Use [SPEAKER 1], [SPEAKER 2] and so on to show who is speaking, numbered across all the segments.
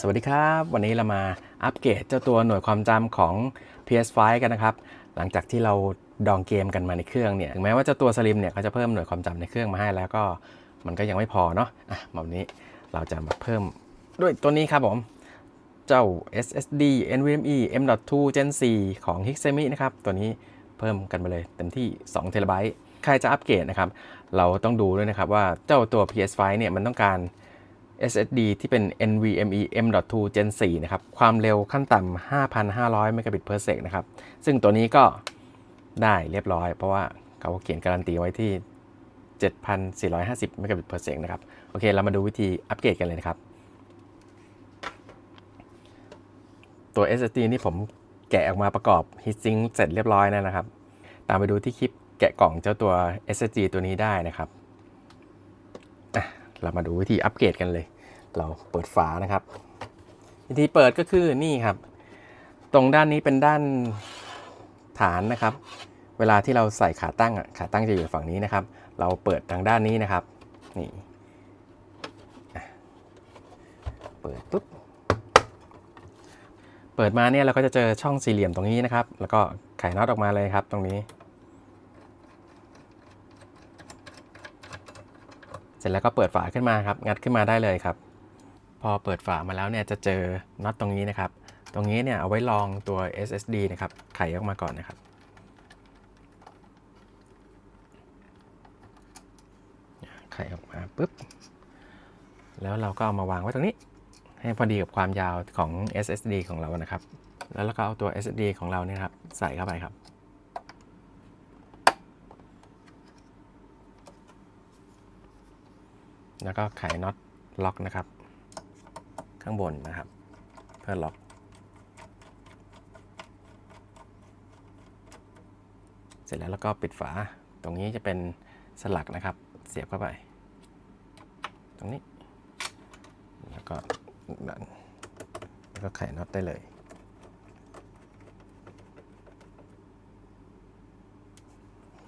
[SPEAKER 1] สวัสดีครับ วันนี้เรามาอัปเกรดเจ้าตัวหน่วยความจำของ PS5 กันนะครับ หลังจากที่เราดองเกมกันมาในเครื่องเนี่ยถึงแม้ว่าเจ้าตัวสลิมเนี่ยเขาจะเพิ่มหน่วยความจำในเครื่องมาให้แล้วก็มันก็ยังไม่พอเนาะอะแบบนี้เราจะมาเพิ่มด้วยตัวนี้ครับผม เจ้า SSD NVMe M.2 Gen 4 ของ Hixemi นะครับ ตัวนี้เพิ่มกันไปเลยเต็มที่2เทราไบต์ใครจะอัปเกรดนะครับ เราต้องดูด้วยนะครับว่าเจ้าตัว PS5 เนี่ยมันต้องการ SSD ที่เป็น NVMe M.2 Gen 4 นะครับ ความเร็วขั้นต่ำ 5,500 Mbps per sec นะครับ ซึ่งตัวนี้ก็ได้เรียบร้อย เพราะว่าเขาเขียนการันตีไว้ที่ 7,450 Mbps per sec นะครับ โอเค เรามาดูวิธีอัปเกรดกันเลยนะครับ ตัว SSD นี่ผมแกะออกมาประกอบ heatsink เสร็จเรียบร้อยแล้วนะครับ ตามไปดูที่คลิปแกะกล่องเจ้าตัว SSD ตัวนี้ได้นะครับเรามาดูวิธีอัปเกรดกันเลย เราเปิดฝานะครับวิธีเปิดก็คือนี่ครับ ตรงด้านนี้เป็นด้านฐานนะครับ เวลาที่เราใส่ขาตั้งอะขาตั้งจะอยู่ฝั่งนี้นะครับ เราเปิดทางด้านนี้นะครับนี่เปิดปุ๊บเปิดมาเนี่ยเราก็จะเจอช่องสี่เหลี่ยมตรงนี้นะครับ แล้วก็ไขน็อตออกมาเลยครับตรงนี้ เสร็จแล้วก็เปิดฝาขึ้นมาครับ งัดขึ้นมาได้เลยครับ พอเปิดฝามาแล้วเนี่ยจะเจอน็อตตรงนี้นะครับ ตรงนี้เนี่ยเอาไว้รองตัว SSD นะครับ ไขออกมาก่อนนะครับ ไขออกมาปุ๊บ แล้วเราก็เอามาวางไว้ตรงนี้ ให้พอดีกับความยาวของ SSD ของเรานะครับ แล้วเราก็เอาตัว SSD ของเราเนี่ยครับใส่เข้าไปครับแล้วก็ไขน็อตล็อกนะครับ ข้างบนนะครับ เพื่อล็อก เสร็จแล้วแล้วก็ปิดฝา ตรงนี้จะเป็นสลักนะครับ เสียบเข้าไป ตรงนี้ แล้วก็ดันแล้วก็ไขน็อตได้เลย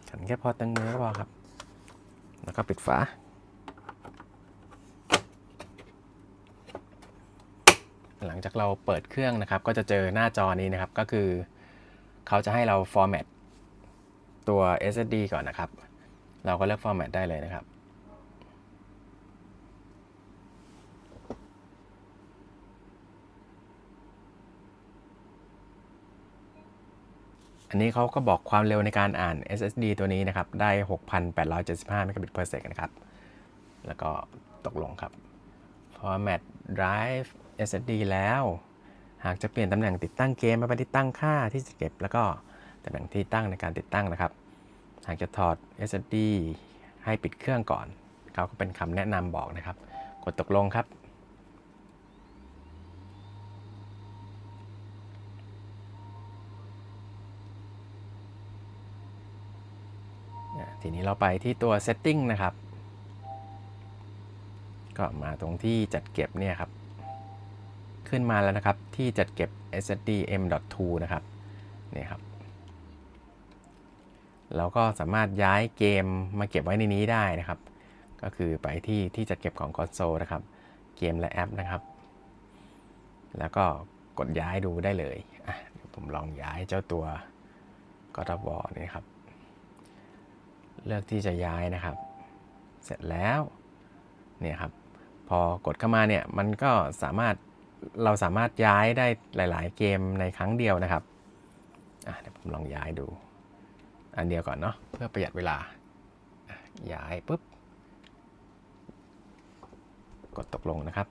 [SPEAKER 1] ขันแค่พอตั้งเนื้อก็พอครับ แล้วก็ปิดฝา หลังจากเราเปิดเครื่องนะครับ ก็จะเจอหน้าจอนี้นะครับ ก็คือเขาจะให้เราฟอร์แมตตัว SSD ก่อนนะครับ เราก็เลือกฟอร์แมตได้เลยนะครับ อันนี้เขาก็บอกความเร็วในการอ่าน SSD ตัวนี้นะครับ ได้ 6,875 Mbps นะครับ แล้วก็ตกลงครับ Format Drive SSD แล้ว หากจะเปลี่ยนตำแหน่งติดตั้งเกมมาเป็นที่ตั้งค่าที่จะเก็บ แล้วก็ตำแหน่งที่ตั้งในการติดตั้งนะครับ หากจะถอด SSD ให้ปิดเครื่องก่อนเขาก็เป็นคำแนะนำบอกนะครับ กดตกลงครับทีนี้เราไปที่ตัว setting นะครับ ก็มาตรงที่จัดเก็บเนี่ยครับ ขึ้นมาแล้วนะครับ ที่จัดเก็บ SSD M.2 นะครับนี่ครับเราก็สามารถย้ายเกมมาเก็บไว้ในนี้ได้นะครับ ก็คือไปที่ที่จัดเก็บของคอนโซลนะครับ เกมและแอปนะครับ แล้วก็กดย้ายดูได้เลยอะเดี๋ยวผมลองย้ายเจ้าตัว God of War นี่ครับ เลือกที่จะย้ายนะครับ เสร็จแล้วเนี่ยครับ พอกดเข้ามาเนี่ยมันก็สามารถ เราสามารถย้ายได้หลาย ๆ เกมในครั้งเดียวนะครับอะเดี๋ยวผมลองย้ายดู อันเดียวก่อนเนาะเพื่อประหยัดเวลา ย้ายปุ๊บ กดตกลงนะครับ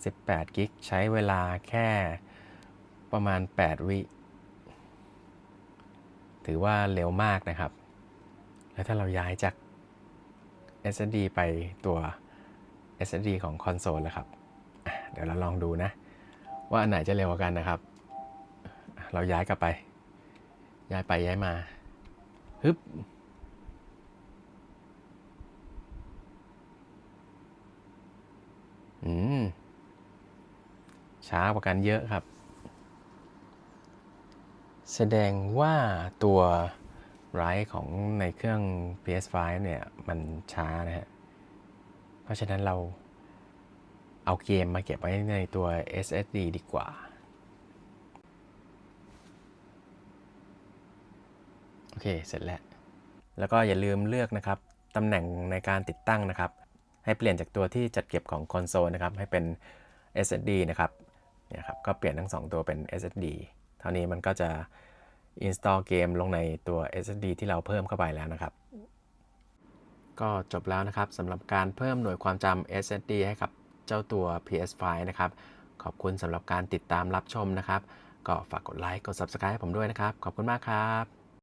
[SPEAKER 1] 38 กิก ใช้เวลาแค่ประมาณ 8 วิ ถือว่าเร็วมากนะครับ แล้วถ้าเราย้ายจาก SSD ไปตัว SSD ของคอนโซลแล้วครับ เดี๋ยวเราลองดูนะ ว่าอันไหนจะเร็วกว่ากันนะครับ เราย้ายกลับไป ย้ายไปย้ายมาฮึบอืม ช้ากว่ากันเยอะครับ แสดงว่าตัว ไรของในเครื่อง PS5 เนี่ยมันช้านะฮะ เพราะฉะนั้นเราเอาเกมมาเก็บไว้ในตัว SSD ดีกว่า โอเค เสร็จแล้ว แล้วก็อย่าลืมเลือกนะครับ ตำแหน่งในการติดตั้งนะครับ ให้เปลี่ยนจากตัวที่จัดเก็บของคอนโซลนะครับ ให้เป็น SSD นะครับเนี่ยครับ ก็เปลี่ยนทั้ง 2 ตัวเป็น SSD เท่านี้มันก็จะ install เกมลงในตัว SSD ที่เราเพิ่มเข้าไปแล้วนะครับ ก็จบแล้วนะครับสำหรับการเพิ่มหน่วยความจำ SSD ให้กับเจ้าตัว PS5 นะครับ ขอบคุณสำหรับการติดตามรับชมนะครับ ก็ฝากกดไลค์กด Subscribe ให้ผมด้วยนะครับ ขอบคุณมากครับ